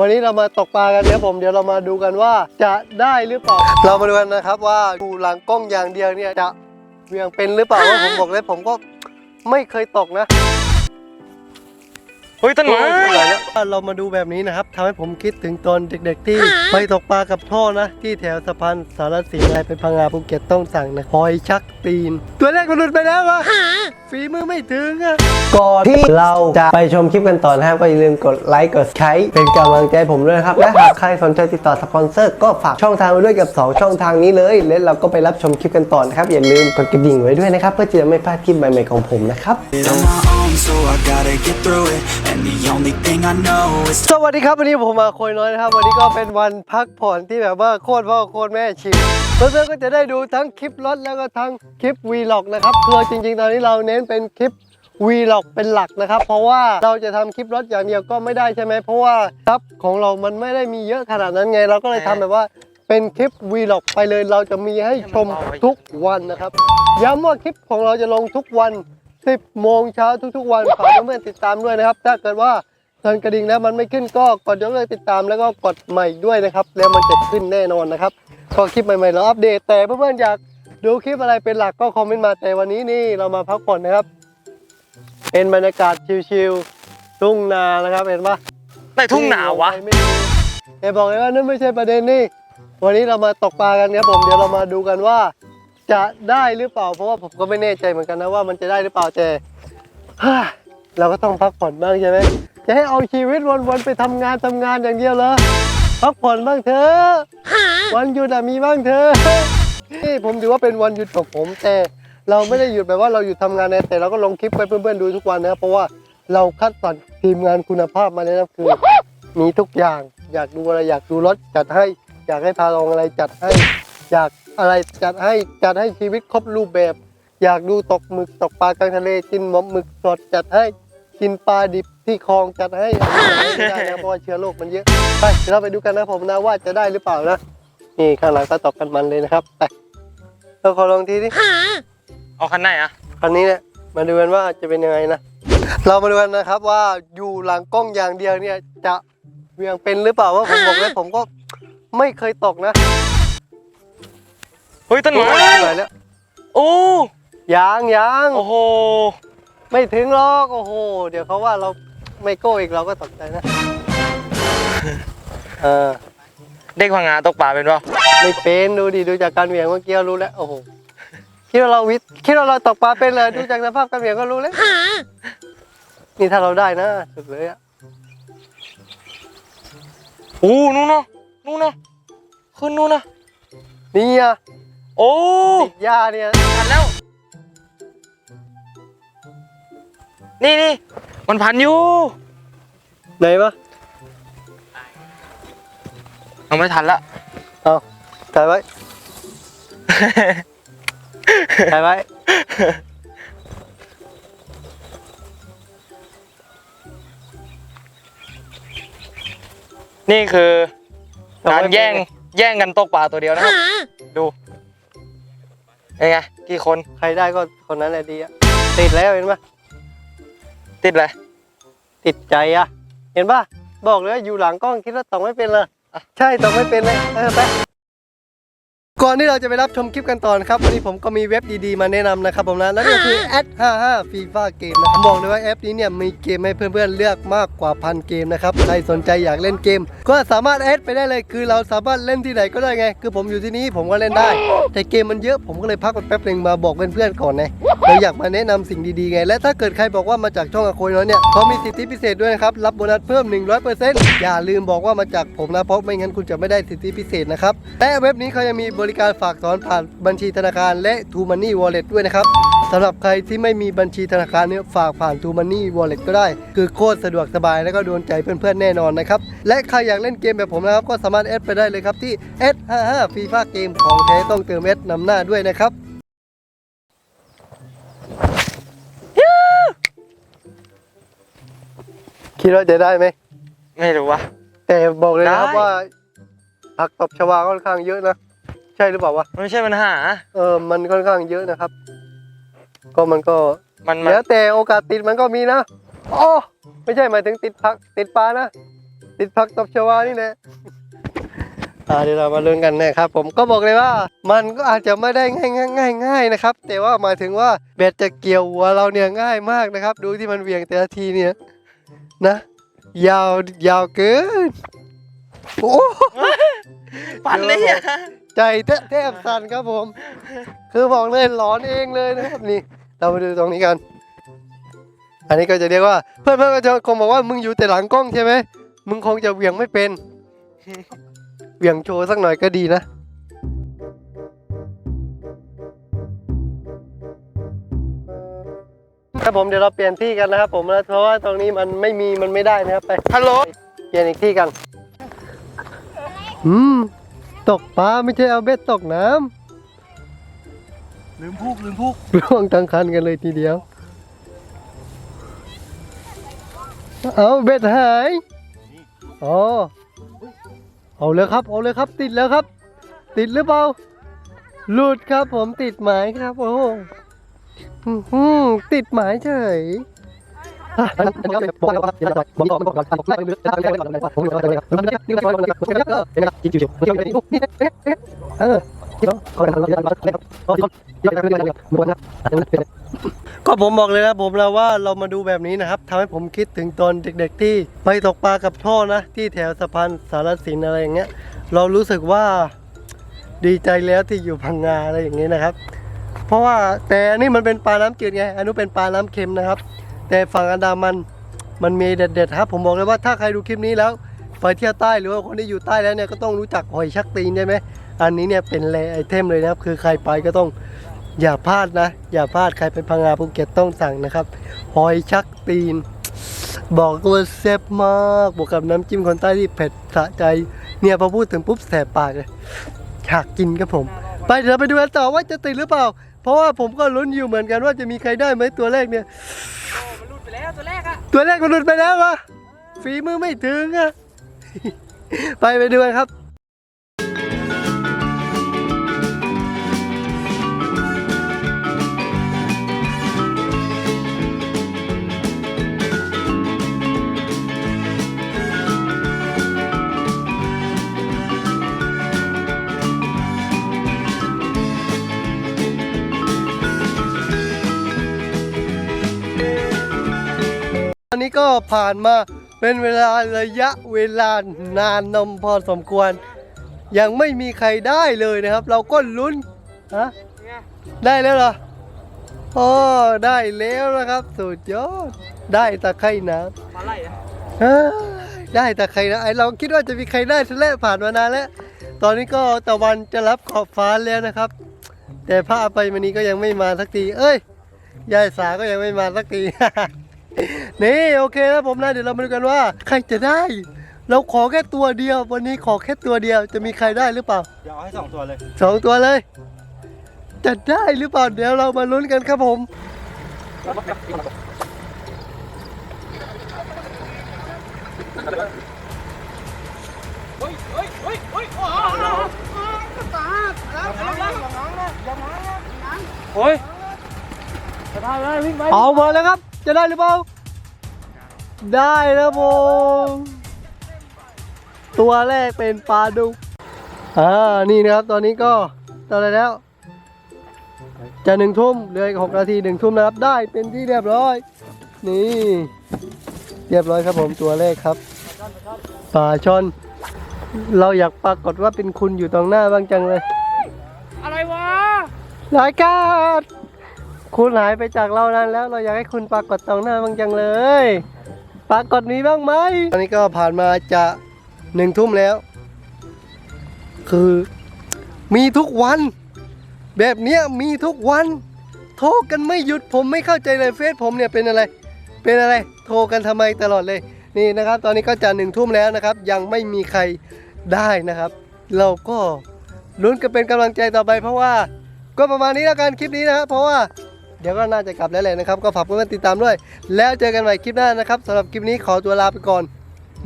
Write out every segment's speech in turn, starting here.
วันนี้เรามาตกปลากันเนี่ยผมเดี๋ยวเรามาดูกันว่าจะได้หรือเปล่า เรามาดูกันนะครับว่าดูหลังกล้องอย่างเดียวเนี่ยจะเวียงเป็นหรือเปล่าว่าผมบอกเลยผมก็ไม่เคยตกนะ เฮ้ยต้นไม้เรามาดูแบบนี้นะครับทำให้ผมคิดถึงตอนเด็ก ๆ ที่ไปตกปลากับพ่อนะ ที่แถวสะพานสารสีอะไรไปพังงาภูเก็ตต้องสั่งนะหอยชักตีน ตัวแรกมันหลุดไปแล้ววะฝีมือไม่ถึงอะก่อนที่เราจะไปชมคลิปกันต่อนะครับก็อย่าลืมกดไลค์กดใช้เป็นกำลังใจให้ผมด้วยนะครับและหากใครสนใจติดต่อสปอนเซอร์ก็ฝากช่องทางไว้ด้วยกับ 2 ช่องทางนี้เลยและเราก็ไปรับชมคลิปกันต่อนะครับอย่าลืมกดกระดิ่งไว้ด้วยนะครับเพื่อจะไม่พลาดคลิปใหม่ๆของผมนะครับ so I gotta get through it. And the only thing I know is สวัสดีครับวันนี้ผมมาคุยน้อยนะครับ วันนี้ก็เป็นวันพักผ่อนที่แบบว่าโคตรพ่อโคตรแม่ชิลเพื่อนๆก็จะได้ดูทั้งคลิปรถแล้วก็ทั้งคลิปวีล็อกนะครับคือจริงๆ ตอนนี้เราเน้นเป็นคลิปวีล็อกเป็นหลักนะครับ เพราะว่าเราจะทำคลิปรถอย่างเดียวก็ไม่ได้ใช่ไหมเพราะว่าทรัพย์ของเรามันไม่ได้มีเยอะขนาดนั้นไง เราก็เลยทำแบบว่าเป็นคลิปวีล็อกไปเลยเราจะมีให้ชมทุกวันนะครับย้ำว่าคลิปของเราจะลงทุกวัน 10 โมงเช้าทุกๆ วันฝากเพื่อนๆติดตามด้วยนะครับ ถ้าเกิดว่าสั่นกระดิ่งแล้วมันไม่ขึ้นก็กดยกเลิกติดตามแล้วก็กดใหม่ด้วยนะครับ แล้วมันจะขึ้นแน่นอนนะครับก็คลิปใหม่ๆเราอัปเดต แต่เพื่อนๆอยากดูคลิปอะไรเป็นหลักก็คอมเมนต์มาแต่วันนี้นี่เรามาพักผ่อนนะครับ เป็นบรรยากาศชิลๆทุ่งนานะครับเห็นปะในทุ่งหนาวะไม่รู้แต่บอกเลยว่านั่นไม่ใช่ประเด็นนี่ วันนี้เรามาตกปลากันครับผมเดี๋ยวเรามาดูกันว่า จะได้หรือเปล่า เพราะว่าผมก็ไม่แน่ใจเหมือนกันนะว่ามันจะได้หรือเปล่าแต่เราก็ต้องพักผ่อนบ้างใช่ไหมจะให้เอาชีวิตวันๆไปทำงานทำงานอย่างเดียวเหรอพักผ่อนบ้างเถอะวันหยุดอะมีบ้างเถอะนี่ผมถือว่าเป็นวันหยุดของผมแต่เราไม่ได้หยุดแบบว่าเราหยุดทำงานนะแต่เราก็ลงคลิปไปเพื่อนๆดูทุกวันนะเพราะว่าเราคัดสรรทีมงานคุณภาพมาเลยนะคือมีทุกอย่างอยากดูอะไรอยากดูรถจัดให้ อยากให้พาลองอะไรจัดให้ อยากอะไรจัดให้จัดให้ชีวิตครบรูปแบบ อยากดูตกหมึกตกปลากลางทะเลกินหมหมึกสดจัดให้กินปลาดิบที่คลองจัดให้ไม่ได้นะเพราะว่าเชื้อโรคมันเยอะไปเดี๋ยวเราไปดูกันนะผมนะว่าจะได้หรือเปล่านะนี่ข้างหลังก็ตกกันมันเลยนะครับไปเราขอลองทีนี้เอาคันไหนอะคันนี้เนี่ยมาดูกันว่าจะเป็นยังไงนะเรามาดูกันนะครับว่าอยู่หลังกล้องอย่างเดียวเนี่ยจะเวียงเป็นหรือเปล่าว่าผมบอกเลยผมก็ไม่เคยตกนะ เฮ้ยต้นไม้ไหนแล้วโอ้ยางยางโอ้โหไม่ถึงหรอกโอ้โห เดี๋ยวเขาว่าเราไม่โก้อีกเราก็ตกใจนะ เออเด็กพังงาตกปลาเป็นเปล่าไม่เป็นดูดิดูจากการเหวี่ยงเมื่อกี้รู้แล้วโอ้โหคิดว่าเราวิทย์คิดว่าเราตกปลาเป็นเลยดูจากสภาพการเหวี่ยงก็รู้แล้วนี่ถ้าเราได้นะสุดเลยอะโอ้นู่นเนาะนู่นเนาะขึ้นนู่นนะนี่อะ โอ้ติดหญ้าเนี่ยพันแล้ว นี่นี่มันพันอยู่ ไหนปะเอาไม่ทันละ เอาถ่ายไว้ ถ่ายไว้ นี่คือการแย่งแย่งกันตกปลาตัวเดียวนะครับ ดู ยังไงกี่คนใครได้ก็คนนั้นแหละดีอะติดแล้วเห็นปะติดเลยติดใจอะเห็นปะบอกเลยว่าอยู่หลังกล้องคิดว่าตกไม่เป็นเลยอะใช่ตกไม่เป็นเลยเออไปก่อนที่เราจะไปรับชมคลิปกันต่อนะครับวันนี้ผมก็มีเว็บดีๆมาแนะนำนะครับผมนะนั่นก็คือ a d 55 FIFA เกมนะครับบอกเลยว่าแอปนี้เนี่ยมีเกมให้เพื่อนๆเลือกมากกว่าพันเกมนะครับใครสนใจอยากเล่นเกม ก็สามารถแอดไปได้เลยคือเราสามารถเล่นที่ไหนก็ได้ไง คือผมอยู่ที่นี้ผมก็เล่นได้ แต่เกมมันเยอะผมก็เลยพักไปแป๊บหนึ่งมาบอกเพื่อนๆก่อนไงเราอยากมาแนะนำสิ่งดีๆไง และถ้าเกิดใครบอกว่ามาจากช่องอโคยน้อยเนี่ยเขามีสิทธิพิเศษด้วยนะครับรับโบนัสเพิ่ม 100%อย่าลืมบอกว่ามาจากผมนะเพราะไม่งั้นคุณจะไม่ได้สิทธิพิเศษนะครับและเว็บนี้เขายังมีบริการฝากถอนผ่านบัญชีธนาคารและ t ูมันนี่วอลเล็ตด้วยนะครับำหรับใครที่ไม่มีบัญชีธนาคารเนี่ยฝากผ่าน t ูมันนี่วอลเล็ตก็ได้ คือโคตรสะดวกสบายและก็โดนใจเพื่อนๆแน่นอนนะครับ และใครอยากเล่นเกมแบบผมนะครับ ก็สามารถแอดไปได้เลยครับที่ S55 FIFA เกมของแท้ต้องเติม S นำหน้าด้วยนะครับคิดว่าจะได้ไหม ไม่รู้วะ แต่บอกเลยนะครับได้ว่าผักตบชวาค่อนข้างเยอะนะ ใช่หรือเปล่าวะ ไม่ใช่ปัญหา เออ มันค่อนข้างเยอะนะครับ ก็มันก็มันมันแล้วแต่โอกาสติดมันก็มีนะโอ้ไม่ใช่หมายถึงติดผักติดปลานะ ติดผักตบชวานี่แหละ อ่าเดี๋ยวเรามาลุ้นกันนะครับผมก็บอกเลยว่ามันก็อาจจะไม่ได้ง่ายง่ายง่ายง่ายนะครับ แต่ว่าหมายถึงว่าเบ็ดจะเกี่ยวหัวเราเนี่ยง่ายมากนะครับ ดูที่มันเหวี่ยงแต่ละทีเนี่ยนะ ยาวยาวเกินโอ้ปันเลยอะใจแทแทบสั่นครับผม คือบอกเลยหลอนเองเลยนะครับนี่ เรามาดูตรงนี้กัน อันนี้ก็จะเรียกว่า เพื่อนเพื่อนก็จะคงบอกว่ามึงอยู่แต่หลังกล้องใช่ไหมมึงคงจะเหวี่ยงไม่เป็นเหวี่ยงโชว์สักหน่อยก็ดีนะครับผมเดี๋ยวเราเปลี่ยนที่กันนะครับผมนะเพราะว่าตรงนี้มันไม่มีมันไม่ได้นะครับไปฮัลโหลเปลี่ยนอีกที่กัน อืม ตกปลาไม่ใช่เอาเบ็ดตกน้ำ ลืมพูกลืมพูกร่วงทั้งคันกันเลยทีเดียว เอาเบ็ดหายอ๋อเอาเลยครับเอาเลยครับ ติดแล้วครับ ติดหรือเปล่าหลุดครับผมติดหมายครับ โอ้โหอื้อหือติดหมายเฉยเออ ก็ผมบอกเลยนะผมแล้วว่าเรามาดูแบบนี้นะครับทำให้ผมคิดถึงตอนเด็ก ๆ ที่ไปตกปลากับพ่อนะ ที่แถวสะพานสารสินอะไรอย่างเงี้ย เรารู้สึกว่าดีใจแล้วที่อยู่พังงาอะไรอย่างเงี้ยนะครับ เพราะว่าแต่อันนี่มันเป็นปลาน้ำจืดไงอันนู้นเป็นปลาน้ำเค็มนะครับ แต่ฝั่งอันดามันมันมีเด็ดๆครับ ผมบอกเลยว่าถ้าใครดูคลิปนี้แล้วไปเที่ยวใต้หรือว่าคนที่อยู่ใต้แล้วเนี่ยก็ต้องรู้จักหอยชักตีนใช่ไหม อันนี้เนี่ยเป็นเลไอเทมเลยนะครับ คือใครไปก็ต้องอย่าพลาดนะ อย่าพลาดใครไปพังงาภูเก็ตต้องสั่งนะครับหอยชักตีน บอกว่าแซ่บมากบวกกับน้ำจิ้มคนใต้ที่เผ็ดสะใจ เนี่ยพอพูดถึงปุ๊บแสบปากเลยอยากกินครับผม ไปเดี๋ยวไปดูกันต่อว่าจะติดหรือเปล่า เพราะว่าผมก็ลุ้นอยู่เหมือนกันว่าจะมีใครได้ไหมตัวแรกเนี่ยมันหลุดไปแล้วตัวแรกอะตัวแรกมันหลุดไปแล้ววะฝีมือไม่ถึงอะไปไปดูกันครับ นนี้ก็ผ่านมาเป็นเวลาระยะเวลานานนมพอสมควร ยังไม่มีใครได้เลยนะครับ เราก็ลุ้นฮะได้แล้วเหรออ๋อได้แล้วนะครับ สุดยอด ได้ตะไคร่น้มาไล่อะำเอ้ยได้ตะไคร่น้ำไอเราคิดว่าจะมีใครได้ซะแล้วผ่านมานานแล้ว ตอนนี้ก็ตะวันจะรับขอบฟ้าแล้วนะครับ แต่พระอภัยมณีก็ยังไม่มาสักที เอ้ยยายสาก็ยังไม่มาสักที นี่โอเคแล้วผมนะเดี๋ยวเรามาดูกันว่า ใครจะได้ เราขอแค่ตัวเดียว วันนี้ขอแค่ตัวเดียวจะมีใครได้หรือเปล่าเดี๋ยวเอาให้สองตัวเลยสองตัวเลย จะได้หรือเปล่าเดี๋ยวเรามาลุ้นกันครับผมโอ้ยจะได้เลยวิ่งไปเอามาแล้วครับ จะได้หรือเปล่า ได้แล้วผมตัวแรกเป็นปลาดุกอ่านี่นะครับตอนนี้ก็ตอนอะไรแล้ว จะหนึ่งทุ่มเหลืออีกหกนาทีหนึ่งทุ่มนะครับ ได้เป็นที่เรียบร้อย นี่ เรียบร้อยครับผมตัวแรกครับปลาช่อน เราอยากปรากฏว่าเป็นคุณอยู่ตรงหน้าบ้างจังเลย อะไรวะรายการ คุณหายไปจากเรานานแล้ว เราอยากให้คุณปรากฏตรงหน้าบางจังเลยปรากฏมีบ้างไหมตอนนี้ก็ผ่านมาจะหนึ่งทุ่มแล้ว คือ มีทุกวัน แบบเนี้ยมีทุกวัน โทรกันไม่หยุดผมไม่เข้าใจเลยเฟซผมเนี่ยเป็นอะไร เป็นอะไร โทรกันทำไมตลอดเลยนี่นะครับ ตอนนี้ก็จะหนึ่งทุ่มแล้วนะครับ ยังไม่มีใครได้นะครับ เราก็ลุ้นกันเป็นกำลังใจต่อไปเพราะว่า ก็ประมาณนี้แล้วกันคลิปนี้นะครับเพราะว่า เดี๋ยวก็น่าจะกลับแล้วแหละนะครับ ก็ฝากเพื่อนๆติดตามด้วย แล้วเจอกันใหม่คลิปหน้านะครับสำหรับคลิปนี้ขอตัวลาไปก่อน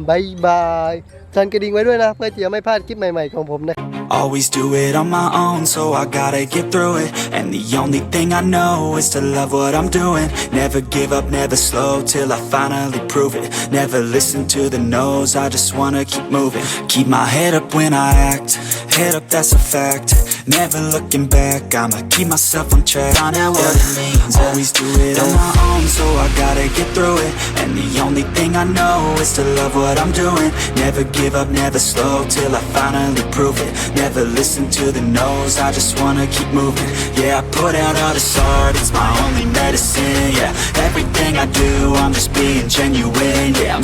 บายบายสั่นกระดิ่งไว้ด้วยนะเพื่อที่จะไม่พลาดคลิปใหม่ๆของผมนะ Always do it on my own, so I gotta get through it. And the only thing I know is to love what I'm doing. Never give up, never slow till I finally prove it. Never listen to the no's, I just wanna keep moving. Keep my head up when I act, head up, that's a fact. Never looking back, I'ma keep myself on track. Find out what it means. Always do it on my own, so I gotta get through it. And the only thing I know is to love what I'm doing. Never give up, never slow till I finally prove it. Never listen to the no's, I just wanna keep moving. Yeah, I put out all this art, it's my only medicine. Yeah, everything I do, I'm just being genuine. Yeah, I'm